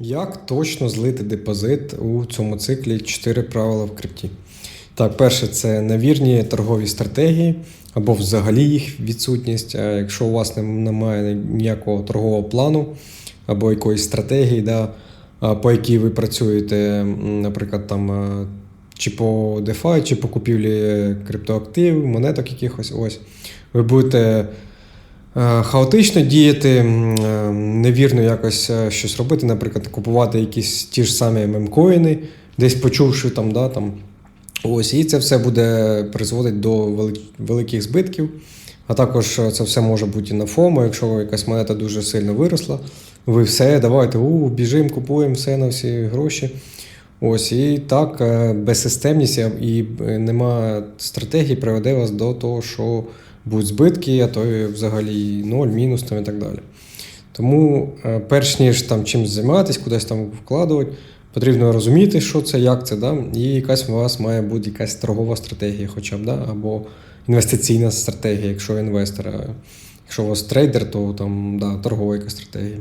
Як точно злити депозит у цьому циклі 4 правила в крипті? Так, перше, це невірні торгові стратегії або взагалі їх відсутність. А Якщо у вас немає ніякого торгового плану або якоїсь стратегії, да, по якій ви працюєте, наприклад, там, чи по DeFi, чи по купівлі криптоактивів, монеток якихось, ось, ви будете е, хаотично діяти, е, невірно якось е, щось робити, наприклад, купувати якісь ті ж самі мемкоїни, десь почувши там, да, там. Ось, і це все буде призводити до великих збитків. А також е, це все може бути на ФОМО, якщо якась монета дуже сильно виросла. Ви все, давайте, у, біжимо, купуємо все на всі гроші. Ось, і так, е, безсистемність і е, нема стратегії приведе вас до того, що будуть збитки, а то і взагалі ноль, мінус там і так далі. Тому, е, перш ніж там чимось займатися, кудись там вкладувати, потрібно розуміти, що це, як це, да? і якась у вас має бути якась торгова стратегія, хоча б, да? або інвестиційна стратегія, якщо ви інвестор. А Якщо у вас трейдер, то там да, торгова якась стратегія.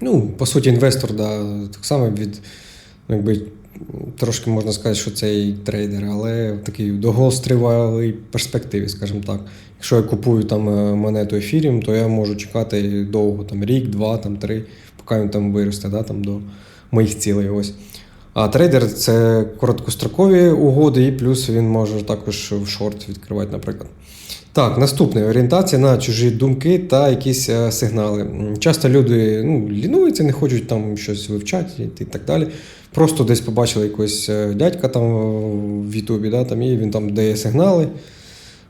Ну, по суті, інвестор, да, так само від, ну, якби, трошки можна сказати, що це і трейдер, але в такій довгостривалій перспективі, скажімо так. Якщо я купую там е, монету ефіріум, то я можу чекати довго, там рік, два, там три, поки він там виросте да, там, до моїх цілей. Ось. А трейдер це короткострокові угоди, і плюс він може також в шорт відкривати, наприклад. Так, наступне орієнтація на чужі думки та якісь е, сигнали. Часто люди ну, лінуються, не хочуть там щось вивчати і так далі. Просто десь побачили якогось е, дядька там в Ютубі, да, там, і він там дає сигнали.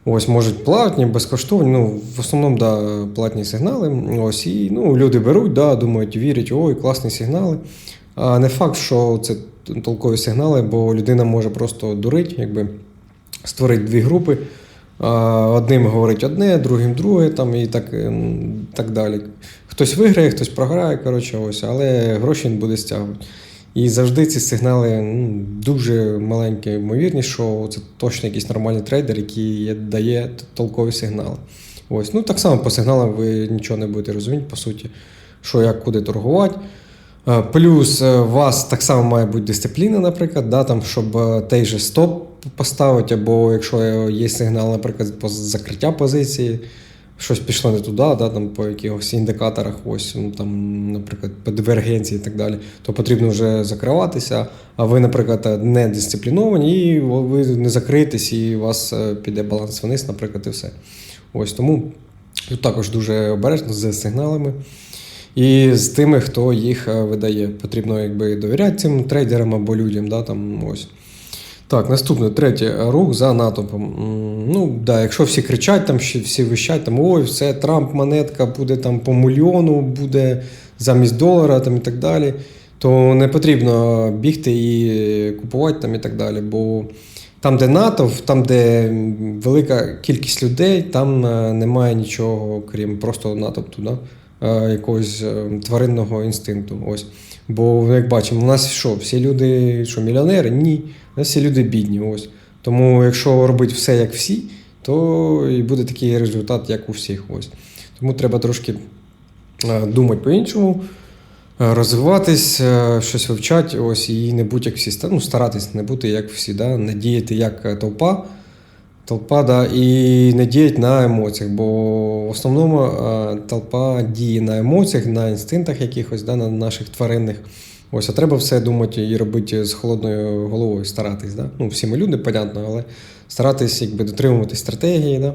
Ось, можуть платні, безкоштовні. Ну, в основному, да, платні сигнали. Ось, і ну, люди беруть, да, думають, вірять, ой, класні сигнали. А не факт, що це толкові сигнали, бо людина може просто дурити, якби створити дві групи. Одним говорить одне, другим друге, там, і так, ем, так далі. Хтось виграє, хтось програє, коротше, ось, але гроші він буде стягувати. І завжди ці сигнали ну, дуже маленькі ймовірність, що це точно якийсь нормальний трейдер, який дає толкові сигнали. Ось. Ну, так само по сигналам ви нічого не будете розуміти, по суті, що як куди торгувати. Е, Плюс е, у вас так само має бути дисципліна, наприклад, да, там, щоб е, той же стоп поставити, або якщо є сигнал, наприклад, по закриття позиції, щось пішло не туди, да, там, по якихось індикаторах, ось, ну, там, наприклад, по дивергенції і так далі, то потрібно вже закриватися, а ви, наприклад, не дисципліновані, і ви не закриєтесь, і у вас е, піде баланс вниз, наприклад, і все. Ось тому тут також дуже обережно з сигналами. І з тими, хто їх е, видає. Потрібно якби довіряти цим трейдерам або людям. Да, там, ось. Так, наступне, третє, рух за натовпом. Ну, да, якщо всі кричать, там, всі вищать, там, ой, все, Трамп монетка буде там по мільйону, буде замість долара там, і так далі, то не потрібно бігти і купувати там, і так далі. Бо там, де натовп, там, де велика кількість людей, там е, немає нічого, крім просто натовпу, да? е, якогось е, тваринного інстинкту. Ось. Бо, ну, як бачимо, у нас що, всі люди що, мільйонери? Ні. У нас всі люди бідні. Ось. Тому, якщо робити все як всі, то і буде такий результат, як у всіх. Ось. Тому треба трошки е, думати по-іншому, е, розвиватись, е, щось вивчати, ось, і не бути як всі. Ну, старатись не бути як всі, да? не діяти як толпа. Толпа, да, і не діять на емоціях, бо в основному е, толпа діє на емоціях, на інстинктах якихось, да, на наших тваринних. Ось, а треба все думати і робити з холодною головою, старатись. Да? Ну, всі ми люди, понятно, але старатись якби, дотримуватись стратегії. Да?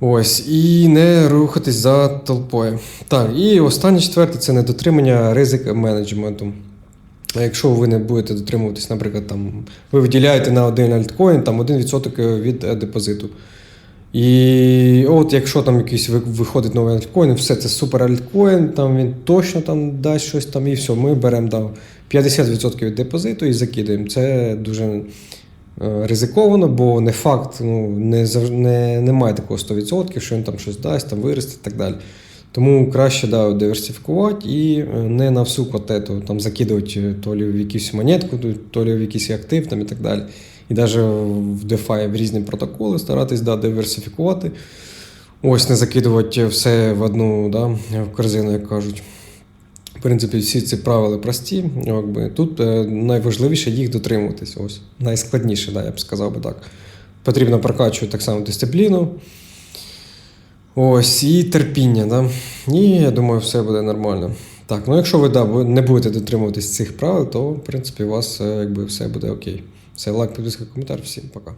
Ось, і не рухатись за толпою. Так, і останнє четверте це недотримання ризик менеджменту. А Якщо ви не будете дотримуватись, наприклад, там, ви виділяєте на один альткоін там, 1% від е, депозиту. І от якщо там якийсь виходить новий альткоін, все це супер альткоін, там він точно там дасть щось там, і все, ми беремо там, 50% від депозиту і закидаємо. Це дуже е, ризиковано, бо не факт, ну, не, не, немає такого 100%, що він там щось дасть, там виросте і так далі. Тому краще да, диверсифікувати і е, не на всю котету там закидувати е, то лі в якусь монетку, то- лі в якийсь актив там, і так далі. І навіть в DeFi в різні протоколи старатись да, диверсифікувати. Ось не закидувати все в одну да, в корзину, як кажуть. В принципі, всі ці правила прості. Якби. Тут е, найважливіше їх дотримуватись. Ось. Найскладніше, да, я б сказав би так. Потрібно прокачувати так само дисципліну. Ось, і терпіння, да? І я думаю, все буде нормально. Так, ну якщо ви да, не будете дотримуватись цих правил, то в принципі у вас е, якби все буде окей. Все, лайк, підписка, коментар. Всім пока.